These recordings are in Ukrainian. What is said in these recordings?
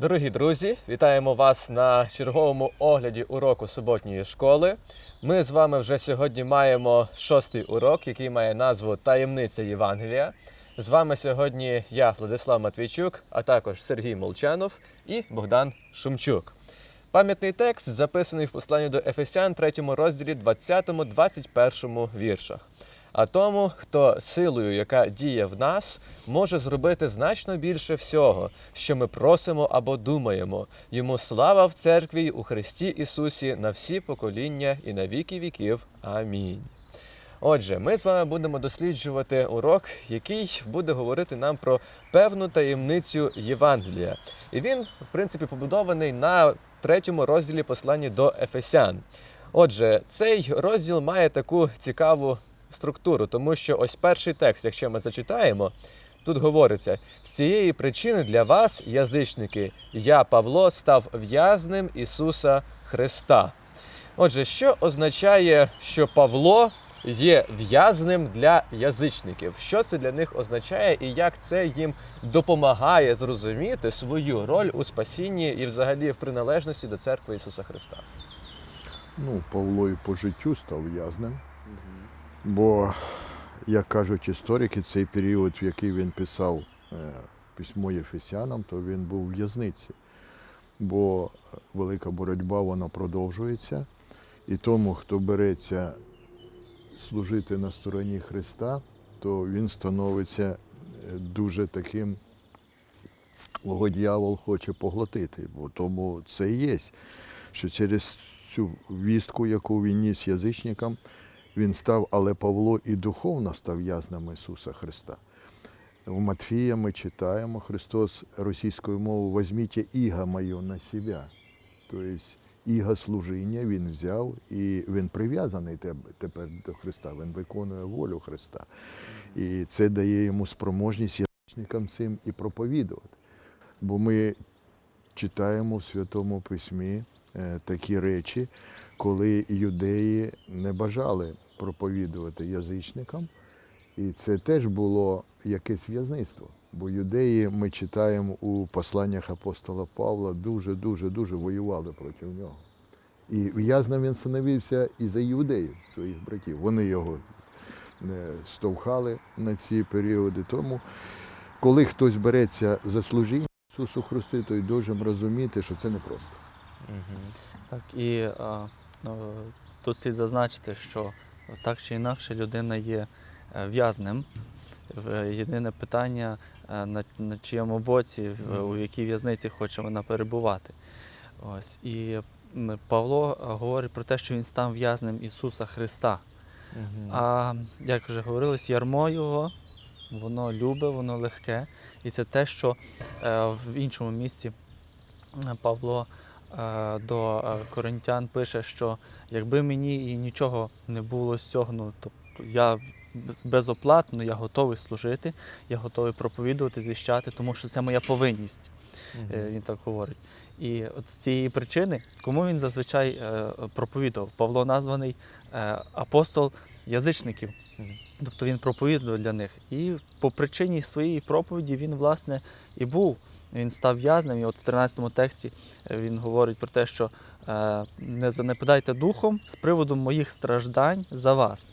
Дорогі друзі, вітаємо вас на черговому огляді уроку суботньої школи. Ми з вами вже сьогодні маємо шостий урок, який має назву Таємниця Євангелія. З вами сьогодні я, Владислав Матвійчук, а також Сергій Молчанов і Богдан Шумчук. Пам'ятний текст записаний в посланні до Ефесян, 3 розділі 20-21 віршах. А тому, хто силою, яка діє в нас, може зробити значно більше всього, що ми просимо або думаємо. Йому слава в церкві у Христі Ісусі на всі покоління і на віки віків. Амінь. Отже, ми з вами будемо досліджувати урок, який буде говорити нам про певну таємницю Євангелія. І він, в принципі, побудований на третьому розділі послання до Ефесян. Отже, цей розділ має таку цікаву структуру, тому що ось перший текст, якщо ми зачитаємо, тут говориться: з цієї причини для вас, язичники, я, Павло, став в'язнем Ісуса Христа. Отже, що означає, що Павло є в'язнем для язичників? Що це для них означає і як це їм допомагає зрозуміти свою роль у спасінні і взагалі в приналежності до церкви Ісуса Христа? Ну, Павло і по життю став в'язнем, бо, як кажуть історики, цей період, в який він писав е, письмо Єфесянам, то він був в в'язниці. Бо велика боротьба вона продовжується. І тому, хто береться служити на стороні Христа, то він становиться е, дуже таким, кого дьявол хоче поглотити. Бо тому це і є, що через цю вістку, яку він ніс язичникам, він став, але Павло і духовно став в'язнем Ісуса Христа. В Матфія ми читаємо Христос російською мовою «Возьміть іго моє на себе». Тобто іго служіння він взяв і він прив'язаний тепер до Христа, він виконує волю Христа. І це дає йому спроможність язичникам цим і проповідувати. Бо ми читаємо в Святому Письмі е, такі речі, коли юдеї не бажали проповідувати язичникам, і це теж було якесь в'язництво. Бо юдеї, ми читаємо у посланнях апостола Павла, дуже, дуже, дуже воювали проти нього. І в'язнем він становився і за іудеїв, своїх братів. Вони його е, стовхали на ці періоди. Тому, коли хтось береться за служіння Ісусу Христу, то й должен розуміти, що це непросто. Так, і а, ну, тут слід зазначити, що так чи інакше людина є е, в'язнем. В- Єдине питання, е, на, на чиєму боці, у якій в'язниці хоче вона перебувати. Ось. І Павло е, говорить про те, що він став в'язнем Ісуса Христа. А як вже говорилось, ярмо його, воно любе, воно легке. І це те, що е, в іншому місці е, Павло е, до е, коринтян пише, що якби мені і нічого не було з цього, ну тобто я без- безоплатно, я готовий служити, я готовий проповідувати, звіщати, тому що це моя повинність. Е, Він так говорить. І от з цієї причини, кому він зазвичай е, проповідував? Павло названий е, апостол язичників. Тобто він проповідував для них. І по причині своєї проповіді він, власне, і був. Він став в'язнем. І от в 13 тексті е, він говорить про те, що е, не занепадайте духом з приводу моїх страждань за вас.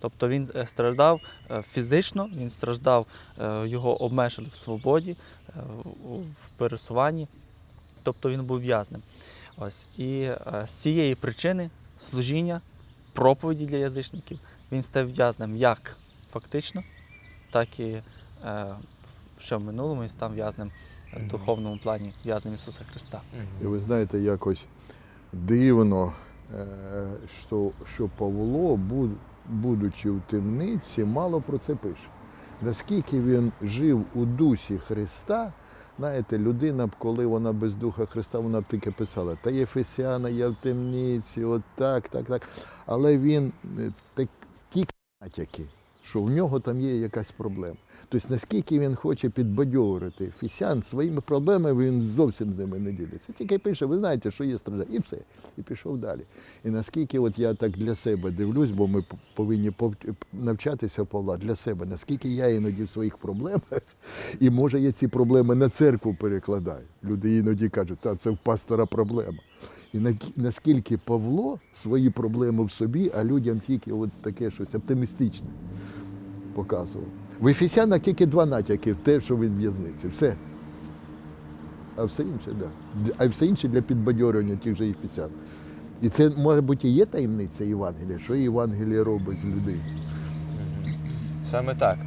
Тобто він е, страждав фізично, він страждав, його обмежили в свободі, в пересуванні. Тобто він був в'язнем. Ось. І з цієї причини служіння, проповіді для язичників, він став в'язнем як фактично, так і ще в минулому він став в'язнем е, в духовному плані, в'язнем Ісуса Христа. І ви знаєте, якось дивно, е, що, що Павло, будучи в темниці, мало про це пише. Наскільки він жив у дусі Христа, знаєте, людина б, коли вона без Духа Христа, вона б тільки писала, та Єфесяна, я в темниці, от так, так, так. Але він е, так, ті натяки, що в нього там є якась проблема. Тобто, наскільки він хоче підбадьорити фісян своїми проблемами, він зовсім з ними не ділиться. Тільки пише, ви знаєте, що є страждання, і все. І пішов далі. І наскільки от я так для себе дивлюсь, бо ми повинні пов- навчатися Павла для себе, наскільки я іноді в своїх проблемах, і може я ці проблеми на церкву перекладаю. Люди іноді кажуть, та це в пастора проблема. І наскільки Павло свої проблеми в собі, а людям тільки от таке щось оптимістичне показував. В Ефесянах тільки два натяки, те, що він в'язниці. Все. А все інше, да. А все інше для підбадьорювання тих же Ефесян. І це, може бути, і є таємниця Євангелія, що Євангеліє робить з людини. Саме так.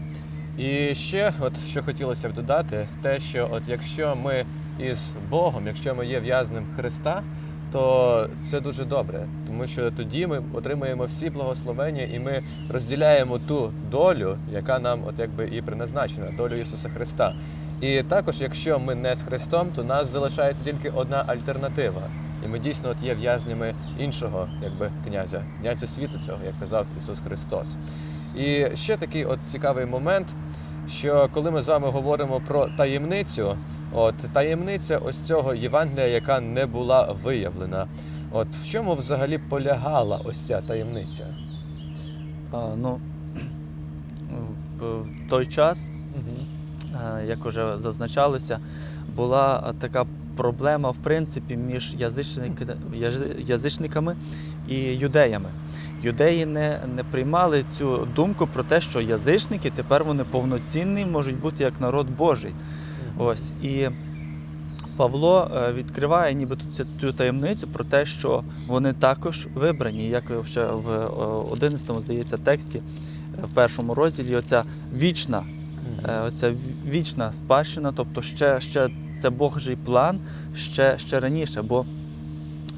І ще, от що хотілося б додати, те, що от якщо ми із Богом, якщо ми є в'язнем Христа, то це дуже добре, тому що тоді ми отримаємо всі благословення і ми розділяємо ту долю, яка нам от якби і призначена, долю Ісуса Христа. І також, якщо ми не з Христом, то нас залишається тільки одна альтернатива. І ми дійсно от є в'язнями іншого, якби князя, князя світу цього, як казав Ісус Христос. І ще такий от цікавий момент, що коли ми з вами говоримо про таємницю, от таємниця ось цього Євангелія, яка не була виявлена. От в чому взагалі полягала ось ця таємниця? А, ну, в, в той час, Угу. як уже зазначалося, була така проблема, в принципі, між язичниками і юдеями. Юдеї не, не приймали цю думку про те, що язичники тепер вони повноцінні, можуть бути як народ Божий. Ось і Павло е, відкриває нібито цю, цю таємницю про те, що вони також вибрані, як ще в е, 11 здається тексті, е, в першому розділі, оця вічна, оця вічна спадщина, тобто ще, ще це Божий план ще, ще раніше, бо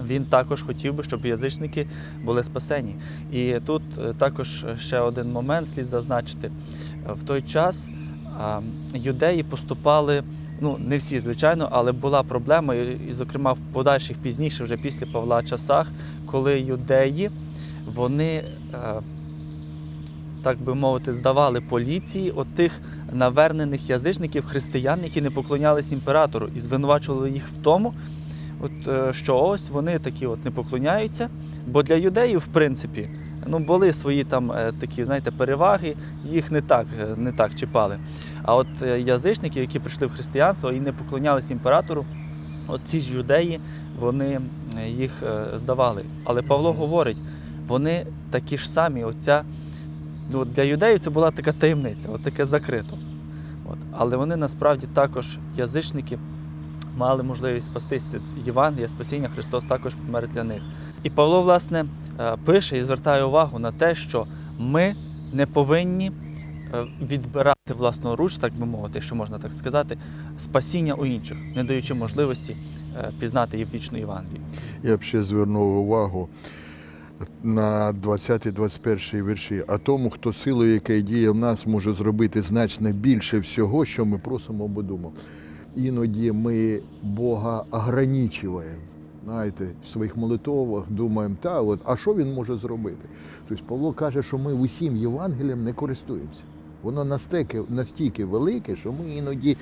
він також хотів би, щоб язичники були спасені. І тут е, також ще один момент слід зазначити. Е, В той час юдеї поступали, ну не всі, звичайно, але була проблема, і, і, зокрема, в подальших пізніше, вже після Павла часах, коли юдеї вони, е, так би мовити, здавали поліції отих навернених язичників, християн, які не поклонялись імператору, і звинувачували їх в тому, от, е, що ось вони такі от не поклоняються. Бо для юдеїв, в принципі, ну, були свої там е, такі, знаєте, переваги, їх не так, е, не так чіпали. А от язичники, які прийшли в християнство і не поклонялись імператору, от ці ж юдеї, вони їх здавали. Але Павло говорить, вони такі ж самі, оця, ну, для юдеїв це була така таємниця, от таке закрито. От. Але вони насправді також язичники мали можливість спастися з Євангелія, спасіння Христос також помер для них. І Павло, власне, е, пише і звертає увагу на те, що ми не повинні е, відбирати власноруч, так би мовити, якщо можна так сказати, спасіння у інших, не даючи можливості е, пізнати їх вічну Євангелію. Я б ще звернув увагу на 20-21 вірші. А тому, хто силою, яка діє в нас, може зробити значно більше всього, що ми просимо або думаємо. Іноді ми Бога ограничуємо. Знаєте, в своїх молитвах думаємо, та от, а що він може зробити? Тобто Павло каже, що ми усім Євангелієм не користуємося. Воно настільки, настільки велике, що ми іноді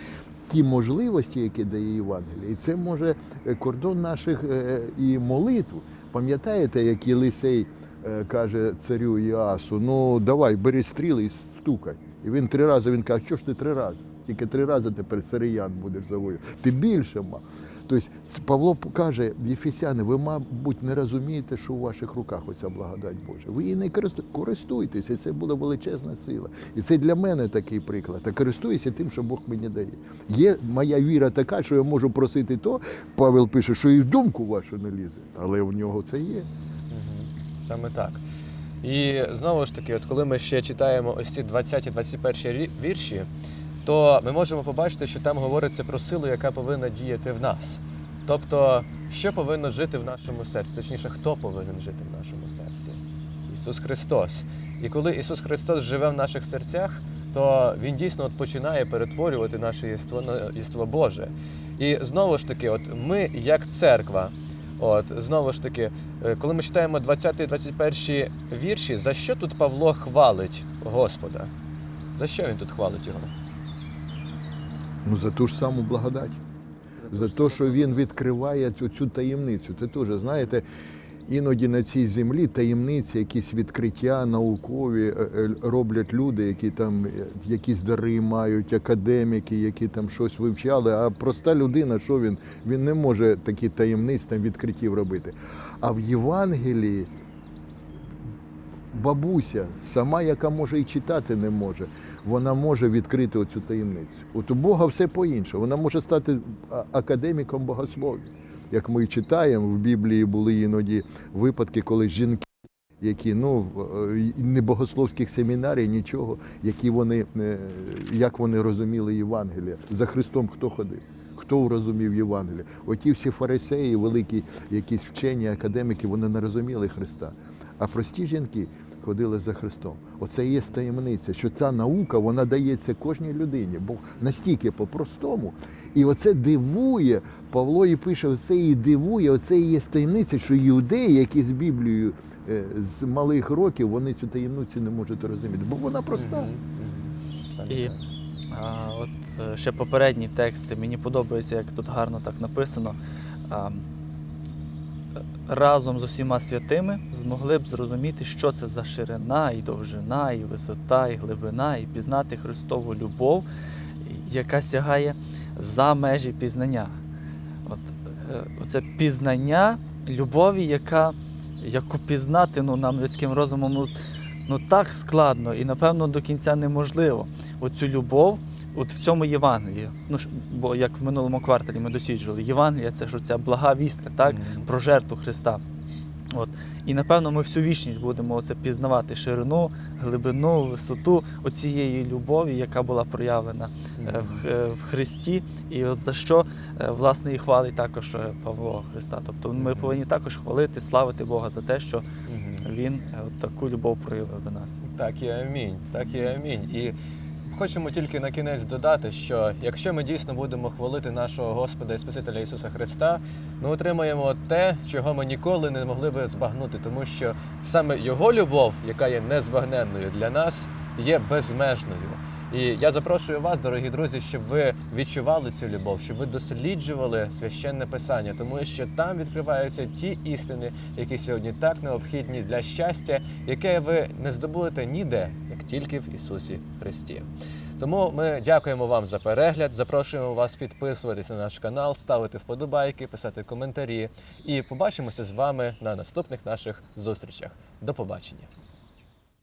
ті можливості, які дає Євангеліє, і це може е, кордон наших е, і молитв. Пам'ятаєте, як Єлисей е, каже царю Іасу, ну давай, бери стріли і стукай. І він три рази він каже, що ж ти три рази? Тільки три рази тепер сириян будеш завоювати. Ти більше ма. Тобто Павло каже, Єфесяни, ви, мабуть, не розумієте, що у ваших руках оця благодать Божа. Ви її не користуйтеся, і це буде величезна сила. І це для мене такий приклад. А користуюся тим, що Бог мені дає. Є моя віра така, що я можу просити то. Павел пише, що і в думку вашу не лізе, але в нього це є. Саме так. І знову ж таки, от коли ми ще читаємо ось ці 20-21 рі- вірші, то ми можемо побачити, що там говориться про силу, яка повинна діяти в нас. Тобто, що повинно жити в нашому серці, точніше, хто повинен жити в нашому серці? Ісус Христос. І коли Ісус Христос живе в наших серцях, то Він дійсно от починає перетворювати наше єство єство Боже. І знову ж таки, от ми, як церква, От знову ж таки, е, коли ми читаємо 20-21 вірші, за що тут Павло хвалить Господа? За що він тут хвалить його? Ну, за ту ж саму благодать. За те, що він відкриває цю, цю таємницю. Це теж, знаєте, іноді на цій землі таємниці, якісь відкриття наукові е, е, роблять люди, які там якісь дари мають, академіки, які там щось вивчали. А проста людина, що він? Він не може такі таємниць там відкриттів робити. А в Євангелії бабуся, сама, яка може і читати не може, вона може відкрити оцю таємницю. От у Бога все по-іншому. Вона може стати академіком богослов'я. Як ми читаємо, в Біблії були іноді випадки, коли жінки, які ну е, не богословських семінарій, нічого, які вони е, як вони розуміли Євангелія. За Христом хто ходив? Хто розумів Євангелія? Оті всі фарисеї, великі якісь вчені, академіки, вони не розуміли Христа. А прості жінки ходили за Христом. Оце і є таємниця, що ця наука вона дається кожній людині, бо настільки по-простому. І оце дивує. Павло і пише, оце і дивує, оце і є таємниця, що юдеї, які з Біблією е, з малих років, вони цю таємницю не можуть розуміти, бо вона проста. І а, от е, ще попередні тексти, мені подобається, як тут гарно так написано. А, разом з усіма святими змогли б зрозуміти, що це за ширина, і довжина, і висота, і глибина, і пізнати Христову любов, яка сягає за межі пізнання. От, Це пізнання любові, яка, яку пізнати ну, нам людським розумом ну, ну, так складно і, напевно, до кінця неможливо. Оцю любов от в цьому Євангелії. Ну, бо як в минулому кварталі ми досліджували, Євангелія це ж ця блага вістка, так? Мгм. про жертву Христа. От. І напевно ми всю вічність будемо оце пізнавати ширину, глибину, висоту оцієї любові, яка була проявлена е, в, е, в Христі, і от за що е, власне і хвалить також Павло Христа. Тобто ми повинні також хвалити, славити Бога за те, що Він от таку любов проявив до нас. Так і амінь, так і амінь. І хочемо тільки на кінець додати, що якщо ми дійсно будемо хвалити нашого Господа і Спасителя Ісуса Христа, ми отримаємо те, чого ми ніколи не могли би збагнути, тому що саме Його любов, яка є незбагненною для нас, є безмежною. І я запрошую вас, дорогі друзі, щоб ви відчували цю любов, щоб ви досліджували священне писання, тому що там відкриваються ті істини, які сьогодні так необхідні для щастя, яке ви не здобудете ніде, тільки в Ісусі Христі. Тому ми дякуємо вам за перегляд. Запрошуємо вас підписуватися на наш канал, ставити вподобайки, писати коментарі. І побачимося з вами на наступних наших зустрічах. До побачення.